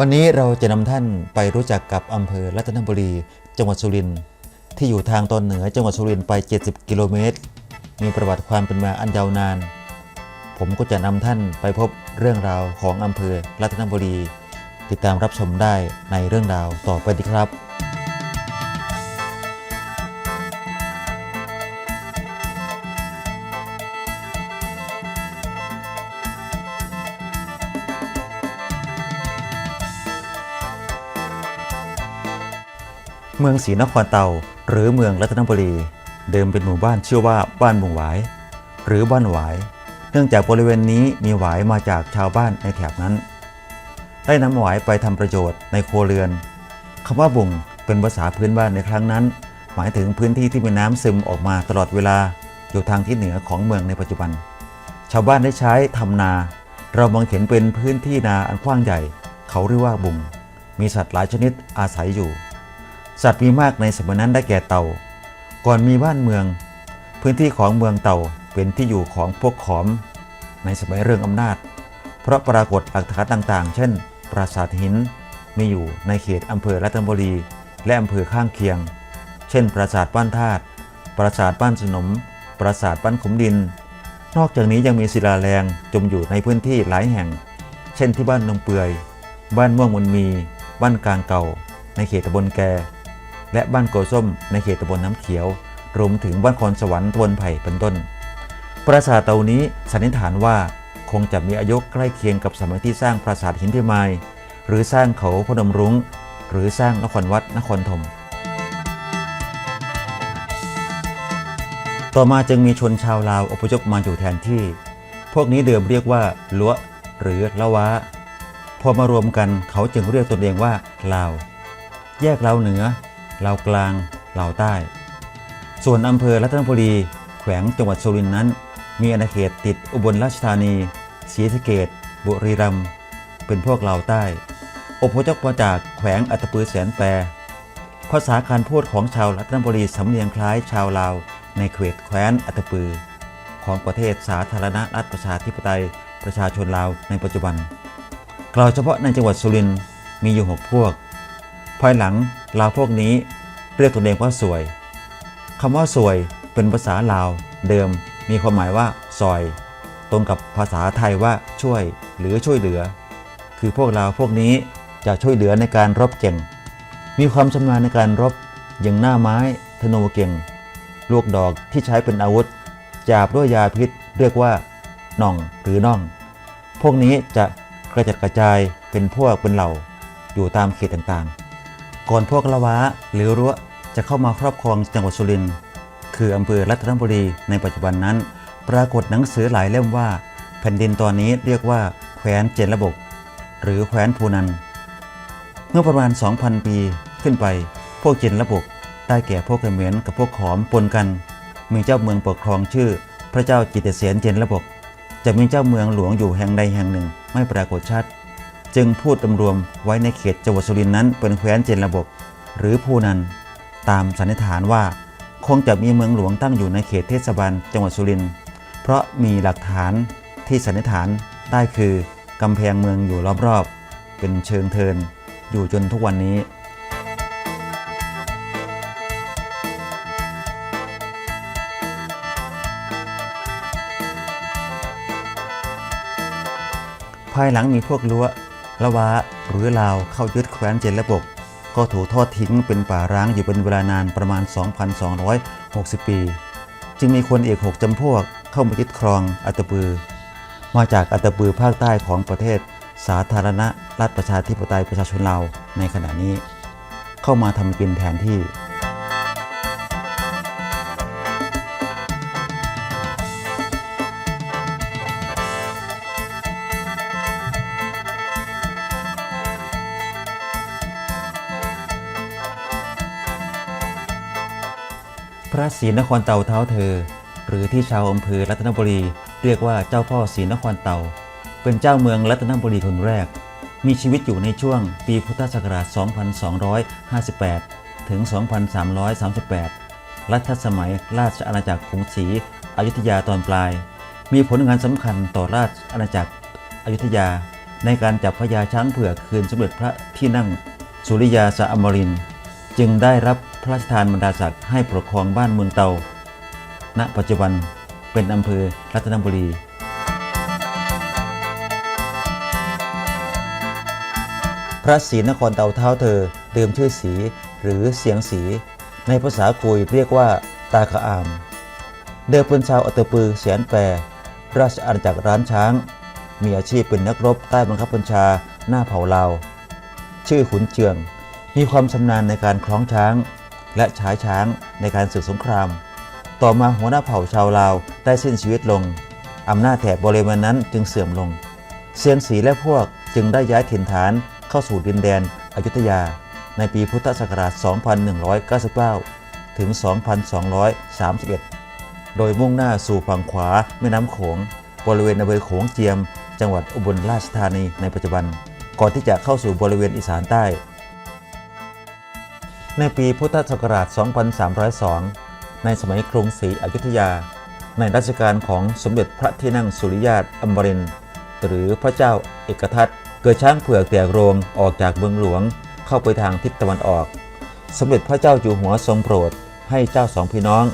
วันนี้เราจะนำท่านไปรู้จักกับอำเภอรัตนบุรี จังหวัดสุรินทร์ที่อยู่ทางตอนเหนือจังหวัดสุรินทร์ไป 70 กิโลเมตร มีประวัติความเป็นมาอันยาวนาน ผมก็จะนำท่านไปพบเรื่องราวของอำเภอรัตนบุรี ติดตามรับชมได้ในเรื่องราวต่อไปดีครับ เมืองศรีนครเตา หรือเมืองรัตนบุรี เดิมเป็นหมู่บ้านชื่อว่าบ้านบุงหวาย หรือบ้านหวาย เนื่องจากบริเวณนี้มีหวายมาจากชาวบ้านในแถบนั้น ได้นำหวายไปทำประโยชน์ในโครัวเรือนคำว่าบุงเป็นภาษาพื้นบ้านในครั้งนั้น หมายถึงพื้นที่ที่มีน้ำซึมออกมาตลอดเวลาอยู่ทางที่เหนือของเมืองในปัจจุบัน ชาวบ้านได้ใช้ทำนา เรามองเห็นเป็นพื้นที่นาอันกว้างใหญ่ เขาเรียกว่าบุง มีสัตว์หลายชนิดอาศัยอยู่ สัตว์มีมากในสมัยนั้นได้แก่เต่า ก่อนมีบ้านเมือง พื้นที่ของเมืองเต่าเป็นที่อยู่ของพวกขอม ในสมัยเรื่องอำนาจ เพราะปรากฏหลักฐานต่างๆ เช่น ปราสาทหิน มีอยู่ในเขตอำเภอรัตนบุรี และอำเภอข้างเคียง เช่น ปราสาทบ้านธาตุ ปราสาทบ้านสนม ปราสาทบ้านขุมดิน นอกจากนี้ยังมีศิลาแรงจมอยู่ในพื้นที่หลายแห่ง เช่นที่บ้านนงเปือย บ้านม่วงมนมี บ้านกลางเก่า ในเขตตำบลแก และบ้านโกส้มในเขตตำบลน้ำเขียว รวมถึงบ้านคอนสวรรค์ตำบลไผ่เป็นต้น ปราสาทเตานี้สันนิษฐานว่าคงจะมีอายุใกล้เคียงกับสมัยที่สร้างปราสาทหินพิมาย หรือสร้างเขาพนมรุง้ง หรือสร้างนครวัดนครธม ต่อมาจึงมีชนชาวลาวอพยพมาอยู่แทนที่ พวกนี้เดิมเรียกว่าลัวหรือละวะพอมารวมกันเขาจึงเรียกตนเองว่าลาว แยกลาวเหนือ ลาวกลางลาวใต้ ส่วนอำเภอรัตนบุรี แขวงจังหวัดสุรินทร์นั้น มีอาณาเขตติดอุบลราชธานีศรีสะเกดบุรีรัมย์เป็นพวกลาวใต้ อพยพมาจากแขวงอัตปือแสนแปรภาษาการพูดของชาวรัตนบุรีสำเนียงคล้ายชาวลาวในเขตแคว้นอัตตปือ ของประเทศสาธารณรัฐประชาธิปไตยประชาชนลาวในปัจจุบัน กล่าวเฉพาะในจังหวัดสุรินทร์มีอยู่หกพวก ภายหลังลาวพวกนี้เรียกตนเองว่าสวยคำว่าสวยเป็นภาษาลาวเดิมมีความหมายว่าซอย ตรงกับภาษาไทยว่าช่วยหรือช่วยเหลือ คือพวกเราพวกนี้จะช่วยเหลือในการรบเก่ง มีความชำนาญในการรบอย่างหน้าไม้ธนูเก่ง ลูกดอกที่ใช้เป็นอาวุธ จาบด้วยยาพิษเรียกว่าหน่องหรือน่อง พวกนี้จะกระจัดกระจายเป็นพวกเป็นเหล่าอยู่ตามเขตต่างๆ ก่อนพวกละวะหรือรั้วจะเข้ามาครอบครองจังหวัดสุรินทร์คืออำเภอรัตนบุรีในปัจจุบันนั้น ปรากฏหนังสือหลายเล่มว่า แผ่นดินตอนนี้เรียกว่าแคว้นเจนระบกหรือแคว้นภูนัน เมื่อประมาณ 2,000 ปีขึ้นไป พวกเจนระบกได้แก่พวกเขมรกับพวกขอมปนกัน มีเจ้าเมืองปกครองชื่อ พระเจ้าจิตเสนเจนระบกจะมีเจ้าเมืองหลวงอยู่แห่งใดแห่งหนึ่ง ไม่ปรากฏชัด จึงพูดรวมๆไว้ในเขตจังหวัดสุรินทร์นั้น เป็นแคว้นเจนระบกหรือภูนัน ตามสันนิษฐานว่า คงจะมีเมืองหลวงตั้งอยู่ในเขตเทศบาลจังหวัดสุรินทร์เพราะมีหลักฐานที่สันนิษฐานได้คือกำแพงเมืองอยู่รอบๆ เป็นเชิงเทินอยู่จนทุกวันนี้ ภายหลังมีพวกลัว ละวะหรือลาวเข้ายึดแคว้นเจนระบก ก็ถูกทอดทิ้งเป็นป่าร้างอยู่เป็นเวลานานประมาณ 2,260 ปี จึงมีคนเอกหกจำพวกเข้ามายึดครองอัตตปือ มาจากอัตตปือภาคใต้ของประเทศ สาธารณรัฐประชาธิปไตยประชาชนลาวในขณะนี้ เข้ามาทำกินแทนที่ ศรีนครเต่าเท้าเธอ หรือที่ชาวอำเภอรัตนบุรี เรียกว่าเจ้าพ่อศรีนครเต่าเป็นเจ้าเมืองรัตนบุรีคนแรก มีชีวิตอยู่ในช่วงปีพุทธศักราช 2258 ถึง 2338 รัชสมัยราชอาณาจักรกรุงศรีอยุธยาตอนปลาย มีผลงานสำคัญต่อราชอาณาจักรอยุธยา ในการจับพญาช้างเผือกคืนสมเด็จพระที่นั่งสุริยาสะอมรินทร์ จึงได้รับพระราชทานบรรดาศักดิ์ให้ปกครองบ้านเมืองเตา ณ ปัจจุบันเป็นอำเภอรัตนบุรีพระศรีนครเตาเท้าเธอเดิมชื่อสีหรือเสียงสี ในภาษากุยเรียกว่าตาขะอาม เดิมเป็นชาวอัตตปือเสียนแปรราชอาณาจักรร้านช้าง มีอาชีพเป็นนักรบใต้บังคับบัญชาหน้าเผ่าลาว ชื่อขุนเจือง มีความชำนาญในการคล้องช้าง และใช้ช้างในการศึกสงคราม ต่อมาหัวหน้าเผ่าชาวลาวได้สิ้นชีวิตลงอำนาจแถบบริเวณนั้นจึงเสื่อมลง เซียนสีและพวกจึงได้ย้ายถิ่นฐานเข้าสู่ดินแดนอยุธยา ในปีพุทธศักราช 2199 ถึง 2231 โดยมุ่งหน้าสู่ฝั่งขวาแม่น้ำโขง บริเวณอำเภอโขงเจียม จังหวัดอุบลราชธานีในปัจจุบัน ก่อนที่จะเข้าสู่บริเวณอีสานใต้ ในปีพุทธศักราช 2302 ในสมัยกรุงศรีอยุธยา ในรัชกาลของสมเด็จพระที่นั่งสุริยาตอมรินทร์หรือพระเจ้าเอกทัตเกิดช้างเผือกแตกโรงออกจากเมืองหลวงเข้าไปทางทิศตะวันออก สมเด็จพระเจ้าอยู่หัวทรงโปรดให้เจ้าสองพี่น้อง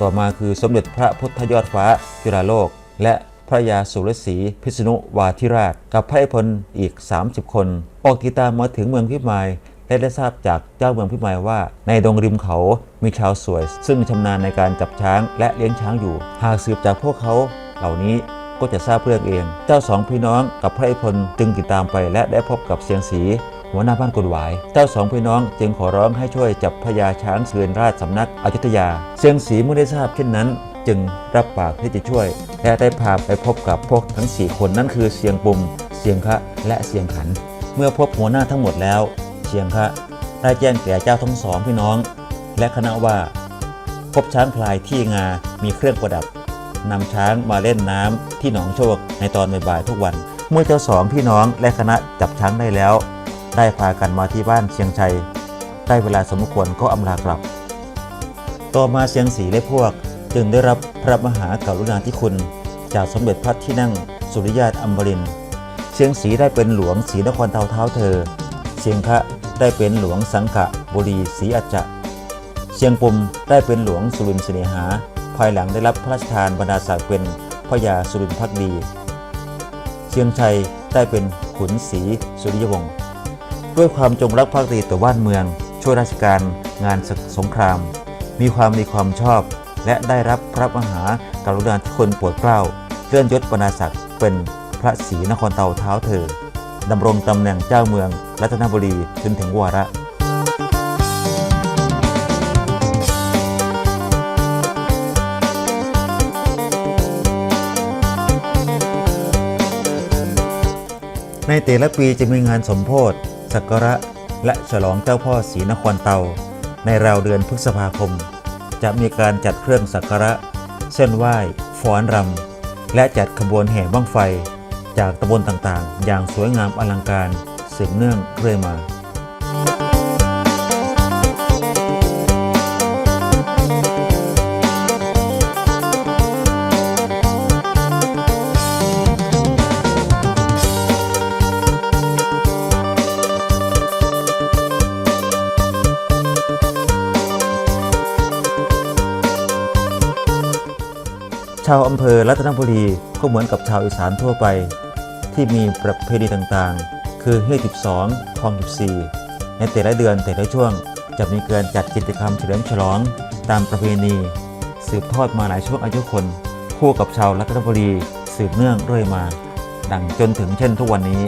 ต่อมาคือสมเด็จพระพุทธยอดฟ้าจุฬาโลก และพระยาสุรศรีพิษณุวาธิราช กับพระพลอีก 30 คน ออกติดตามมาถึงเมืองพิมาย และได้ทราบจากเจ้าเมืองพิมายว่า ในดงริมเขามีชาวสวย ซึ่งชำนาญในการจับช้างและเลี้ยงช้างอยู่ หากสืบจากพวกเขาเหล่านี้ก็จะทราบเรื่องเอง เจ้าสองพี่น้องกับพระอิพลจึงติดตามไปและได้พบกับเสียงสีหัวหน้าบ้านกุดหวาย เจ้าสองพี่น้องจึงขอร้องให้ช่วยจับพญาช้างเสือนราชสำนักอยุธยา เสียงสีเมื่อได้ทราบเช่นนั้น จึงรับปากที่จะช่วย และได้พาไปพบกับพวกทั้ง 4 คนนั่นคือเสียงปุ่ม เสียงคะและเสียงขัน เมื่อพบหัวหน้าทั้งหมดแล้ว เสียงคะได้แจ้งแก่เจ้าทั้งสองพี่น้อง และคณะว่า พบช้างพลายที่งา มีเครื่องประดับนำช้างมาเล่นน้ำที่หนองโชคในตอนบ่ายๆทุกวัน เมื่อเจ้าสองพี่น้องและคณะจับช้างได้แล้ว ได้พากันมาที่บ้านเชียงชัย ได้เวลาสมควรก็อำลากลับ ต่อมาเสียงสีและพวก จึงได้รับพระมหากรุณาธิคุณ จากสมเด็จพระที่นั่งสุริยาตอัมบรินเสียงสีได้เป็นหลวงศรีนครเตาเท้าเธอเสียงคะ ได้เป็นหลวงสังขะบุรีศรีอัจจะเชียงปุ่มได้เป็นหลวงสุรินทร์เสนหา ภายหลังได้รับพระราชทานบรรดาศักดิ์เป็นพระยาสุรินทร์พักดี เชียงชัยได้เป็นขุนศรีสุริยวงศ์ด้วยความจงรักภักดีต่อบ้านเมือง ช่วยราชการงานศึกสงคราม มีความดีความชอบ และได้รับพระมหากรุณาธิคุณโปรดเกล้าเลื่อนยศบรรดาศักดิ์เป็นพระศรีนครเตาเท้าเธอ ดำรงตำแหน่งเจ้าเมืองรัตนบุรีจนถึงวาระในแต่ละปีจะมีงานสมโพธิสักการะ และฉลองเจ้าพ่อศรีนครเตา ในราวเดือนพฤษภาคม จะมีการจัดเครื่องสักการะ เส้นไหว้ ฟ้อนรำ และจัดขบวนแห่บ้างไฟ จากตำบลต่างๆ อย่างสวยงามอลังการสืบเนื่องเรื่อยมาชาวอำเภอรัตนบุรีก็เหมือนกับชาวอีสานทั่วไป ที่มีประเพณีต่างๆ คือเฮ12คลอง14 ในแต่ละเดือนแต่ละช่วง จะมีการจัดกิจกรรมเฉลิมฉลอง ตามประเพณี สืบทอดมาหลายช่วงอายุคน คู่กับชาวรัตนบุรี สืบเนื่องเรื่อยมา ดังจนถึงเช่นทุกวันนี้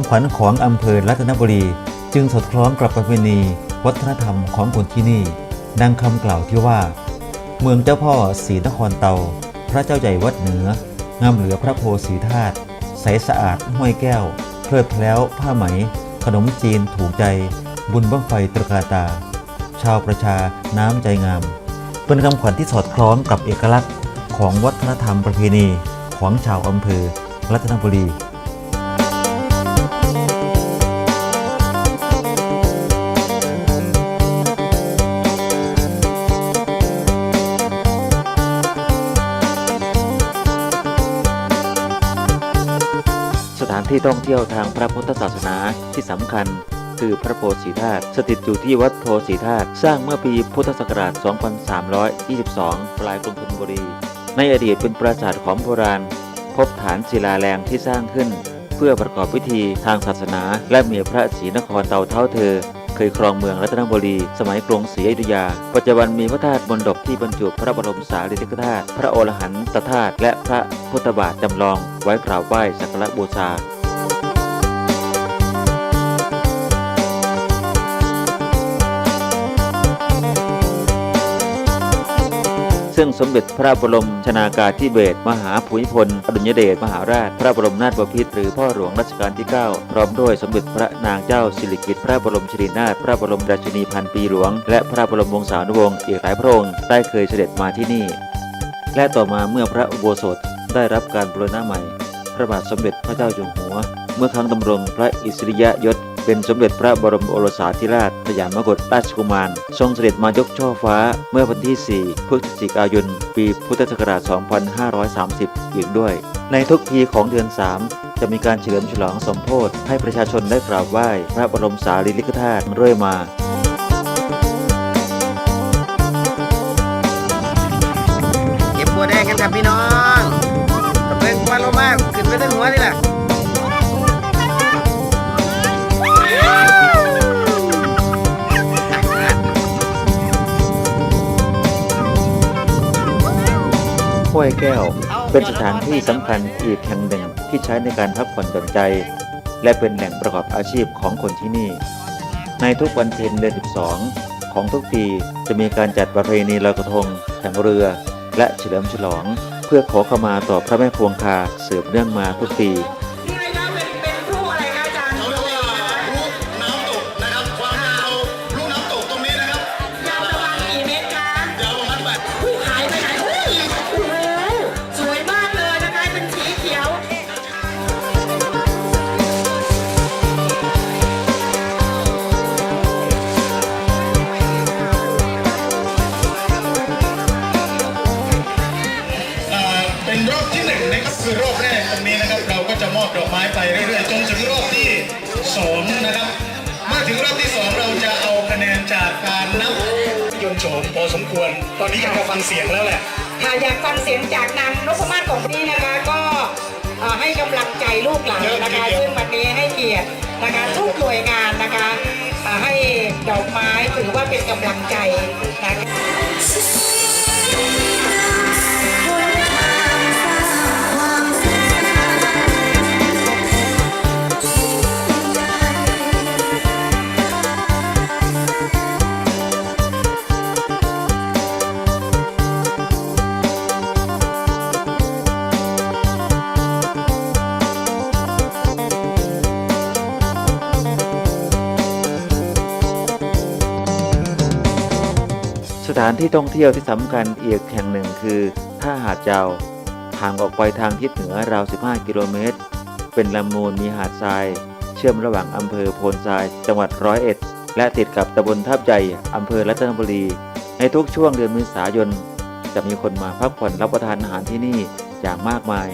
ำขวัญของอำเภอรัตนบุรี จึงสอดคล้องกับประเพณีวัฒนธรรมของคนที่นี่ ดังคำกล่าวที่ว่า เมืองเจ้าพ่อศรีนครเตา พระเจ้าใหญ่วัดเหนืองามเหลือพระโพธิ์ศรีธาตุใสสะอาดห้วยแก้ว เพลิดเพล้วผ้าไหม ขนมจีนถูกใจ บุญบั้งไฟตรกาตา ชาวประชาน้ำใจงาม เป็นคำขวัญที่สอดคล้องกับเอกลักษณ์ของวัฒนธรรมประเพณีของชาวอำเภอรัตนบุรี ที่ท่องเที่ยวทางพระพุทธศาสนาที่สำคัญ คือพระโพธิธาตุสถิตอยู่ที่วัดโพธิธาตุสร้างเมื่อปีพุทธศักราช 2322 ปลายกรุงธนบุรี ในอดีตเป็นปราสาทของโบราณ พบฐานศิลาแรงที่สร้างขึ้น เพื่อประกอบพิธีทางศาสนา และมีพระศรีนครเตาเท้าเธอเคยครองเมืองรัตนบุรี สมัยกรุงศรีอยุธยา ปัจจุบันมีพระธาตุมณฑปที่บรรจุพระบรมสารีริกธาตุ พระโอรหันตธาตุ และพระพุทธบาทจำลองไว้กราบไหว้สักการะบูชา ซึ่งสมเด็จพระบรมชนากาธิเบศรมหาภูมิพลอดุลยเดชมหาราช พระบรมนาถบพิตรหรือพ่อหลวงรัชกาลที่ 9 พร้อมด้วยสมเด็จพระนางเจ้าสิริกิติ์พระบรมชนีนาถพระบรมราชินีพันปีหลวง และพระบรมวงศานุวงศ์อีกหลายพระองค์ได้เคยเสด็จมาที่นี่ และต่อมาเมื่อพระอุโบสถได้รับการบูรณะใหม่ พระบาทสมเด็จพระเจ้าอยู่หัว เมื่อครั้งดำรงพระอิสริยยศ เป็นสมเด็จพระบรมโอรสาธิราชสยามกุฎราชกุมาร ทรงเสด็จมายกช่อฟ้าเมื่อวันที่ 4 พฤศจิกายน ปีพุทธศักราช 2530 อีกด้วย ในทุกปีของเดือน 3 จะมีการเฉลิมฉลองสมโพธิให้ประชาชนได้กราบไหว้พระบรมสารีริกธาตุเรื่อยมา แก้ว เป็นสถานที่สำคัญอีกแห่งหนึ่งที่ใช้ในการพักผ่อนหย่อนใจ และเป็นแหล่งประกอบอาชีพของคนที่นี่ ในทุกวันเพ็ญเดือน 12 ของทุกปีจะมีการจัดประเพณีลอยกระทงแข่งเรือ และเฉลิมฉลอง เพื่อขอขมาต่อพระแม่พวงคาสืบเนื่องมาทุกปี ส2นะครับ มาถึงรอบที่สองเราจะเอาคะแนนจากการนับยนโฉมพอสมควร ตอนนี้อยากจฟังเสียงแล้วแหละ ค่ะอยากฟังเสียงจากนางนพมาศของนี่นะคะ ก็ให้กำลังใจลูกหลานนะคะ ซึ่งวันนี้ให้เกียรตินะคะทุกหน่วยงานนะคะให้ดอกไม้ถือว่าเป็นกำลังใจนะคะานที่ท่องเที่ยวที่สำคัญอีกแห่งหนึ่งคือท่าหาดยาห่างออกไปทางทิศเหนือราว 15 กิโลเมตร เป็นลำนูนมีหาดทราย เชื่อมระหว่างอำเภอโพนทราย จังหวัดร้อยเอ็ด และติดกับตำบลทับใหญ่อำเภอรัตนบุรี ในทุกช่วงเดือนเมษายน จะมีคนมาพักผ่อนรับประทานอาหารที่นี่อย่างมากมาย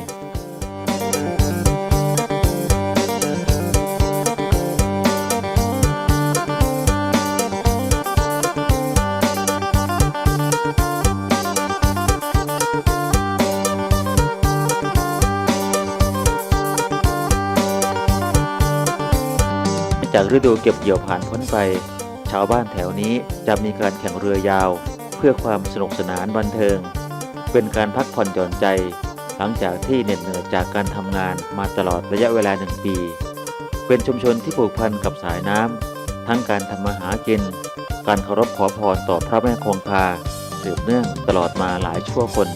จากฤดูเก็บเกี่ยวผ่านพ้นไป ชาวบ้านแถวนี้จะมีการแข่งเรือยาว เพื่อความสนุกสนานบันเทิง เป็นการพักผ่อนหย่อนใจ หลังจากที่เหน็ดเหนื่อยจากการทำงานมาตลอดระยะเวลาหนึ่งปี เป็นชุมชนที่ผูกพันกับสายน้ำทั้งการทำมาหากิน การเคารพขอพรต่อพระแม่คงคาสืบเนื่องตลอดมาหลายชั่วคน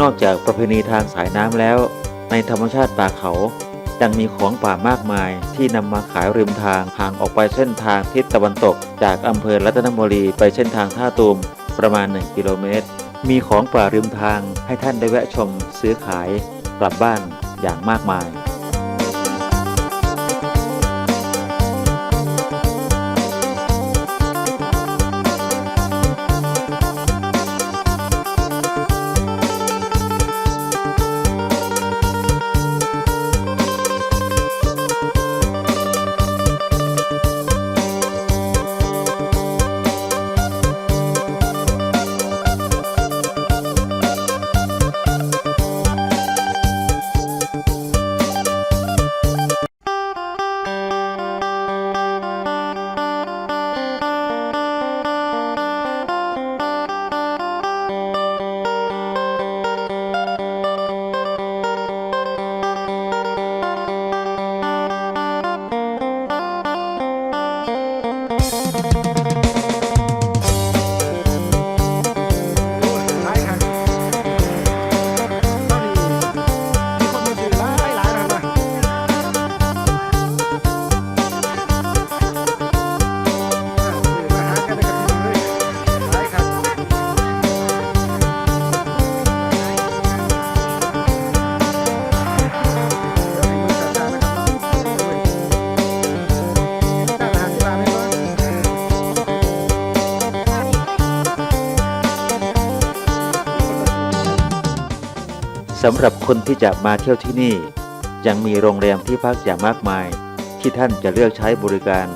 นอกจากประเพณีทางสายน้ำแล้ว ในธรรมชาติป่าเขายังมีของป่ามากมายที่นำมาขายริมทางห่างออกไปเส้นทางทิศตะวันตก จากอำเภอรัตนบุรีไปเส้นทางท่าตูมประมาณ 1 กิโลเมตร มีของป่าริมทางให้ท่านได้แวะชมซื้อขายกลับบ้านอย่างมากมาย สำหรับคนที่จะมาเที่ยวที่นี่ ยังมีโรงแรมที่พักอย่างมากมาย ที่ท่านจะเลือกใช้บริการ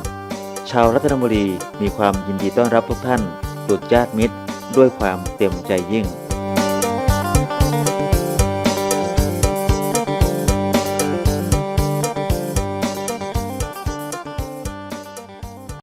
ชาวรัตนบุรีมีความยินดีต้อนรับทุกท่านดุจญาติมิตร ด้วยความเต็มใจยิ่ง